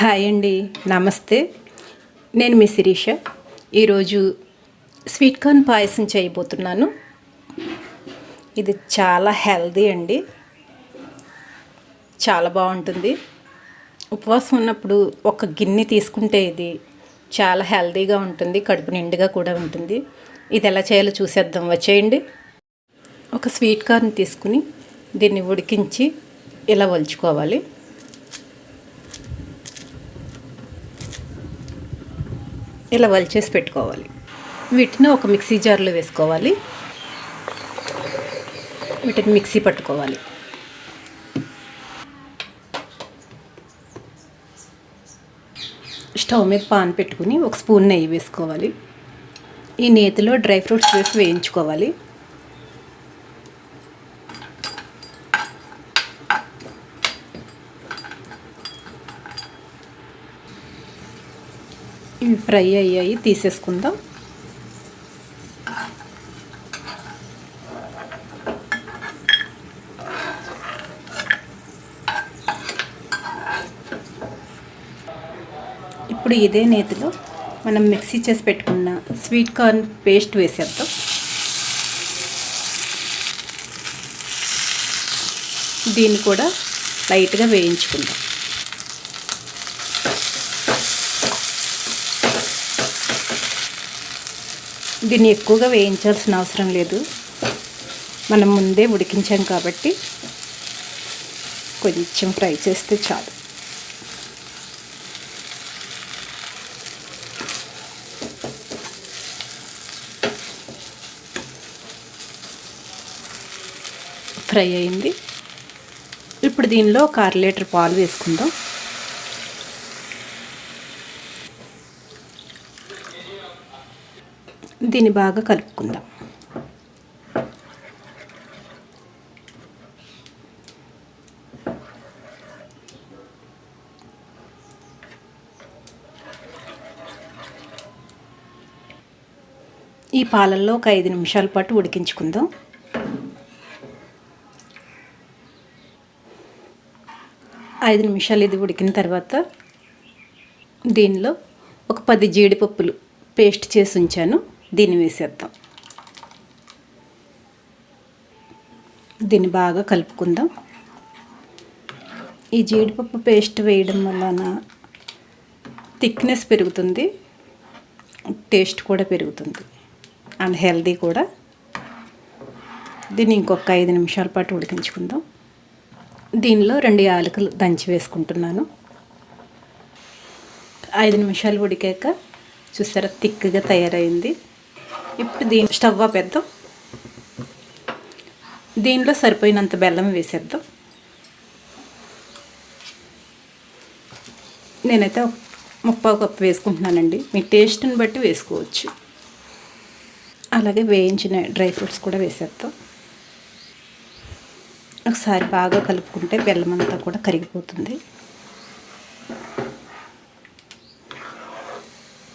Hi అండి. నమస్తే. నేను మీ శిరీష. ఈరోజు స్వీట్ కార్న్ పాయసం చేయబోతున్నాను. ఇది చాలా హెల్దీ అండి. చాలా బాగుంటుంది. ఉపవాసం ఉన్నప్పుడు ఒక గిన్నె తీసుకుంటే ఇది చాలా హెల్దీగా ఉంటుంది. కడుపు నిండుగా కూడా ఉంటుంది. ఇది ఎలా చేయాలో చూసేద్దాం. వచ్చేయండి. ఒక స్వీట్ కార్న్ తీసుకుని దీన్ని ఉడికించి ఇలా వలుచుకోవాలి. ఇలా వలిచేసి పెట్టుకోవాలి. వీటిని ఒక మిక్సీ జార్లో వేసుకోవాలి. వీటిని మిక్సీ పట్టుకోవాలి. స్టవ్ మీద పాన్ పెట్టుకుని ఒక స్పూన్ నెయ్యి వేసుకోవాలి. ఈ నేతిలో డ్రై ఫ్రూట్స్ వేసి వేయించుకోవాలి. ఇవి ఫ్రై అయ్యాయి తీసేసుకుందాం. ఇప్పుడు ఇదే నేతిలో మనం మిక్సీ చేసి పెట్టుకున్న స్వీట్ కార్న్ పేస్ట్ వేసేద్దాం. దీన్ని కూడా లైట్గా వేయించుకుందాం. దీన్ని ఎక్కువగా వేయించాల్సిన అవసరం లేదు. మనం ముందే ఉడికించాం కాబట్టి కొంచెం ఫ్రై చేస్తే చాలు. ఫ్రై అయింది. ఇప్పుడు దీనిలో ఒక అర లీటర్ పాలు వేసుకుందాం. దీన్ని బాగా కలుపుకుందాం. ఈ పాలల్లో ఒక ఐదు నిమిషాల పాటు ఉడికించుకుందాం. ఐదు నిమిషాలు ఇది ఉడికిన తర్వాత దీనిలో ఒక పది జీడిపప్పులు పేస్ట్ చేసి ఉంచాను. దీన్ని వేసేద్దాం. దీన్ని బాగా కలుపుకుందాం. ఈ జీడిపప్పు పేస్ట్ వేయడం వలన థిక్నెస్ పెరుగుతుంది టేస్ట్ కూడా పెరుగుతుంది అండ్ హెల్దీ కూడా. దీన్ని ఇంకొక ఐదు నిమిషాల పాటు ఉడికించుకుందాం. దీనిలో రెండు యాలకులు దంచి వేసుకుంటున్నాను. ఐదు నిమిషాలు ఉడికాక చూసారా థిక్గా తయారైంది. ఇప్పుడు దీని స్టవ్ ఆపేద్దాం. దీనిలో సరిపోయినంత బెల్లం వేసేద్దాం. నేనైతే ముప్పావు కప్పు వేసుకుంటున్నానండి. మీ టేస్ట్ని బట్టి వేసుకోవచ్చు. అలాగే వేయించిన డ్రై ఫ్రూట్స్ కూడా వేసేద్దాం. ఒకసారి బాగా కలుపుకుంటే బెల్లం అంతా కూడా కరిగిపోతుంది.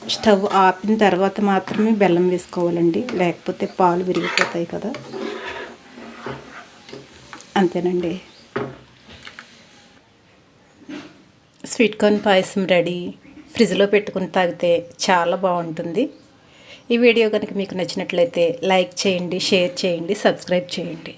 స్టవ్ ఆపిన తర్వాత మాత్రమే బెల్లం వేసుకోవాలండి. లేకపోతే పాలు విరిగిపోతాయి కదా. అంతేనండి. Sweet corn payasam ready. ఫ్రిడ్జ్లో పెట్టుకుని తాగితే చాలా బాగుంటుంది. ఈ వీడియో కనుక మీకు నచ్చినట్లయితే లైక్ చేయండి షేర్ చేయండి సబ్స్క్రైబ్ చేయండి.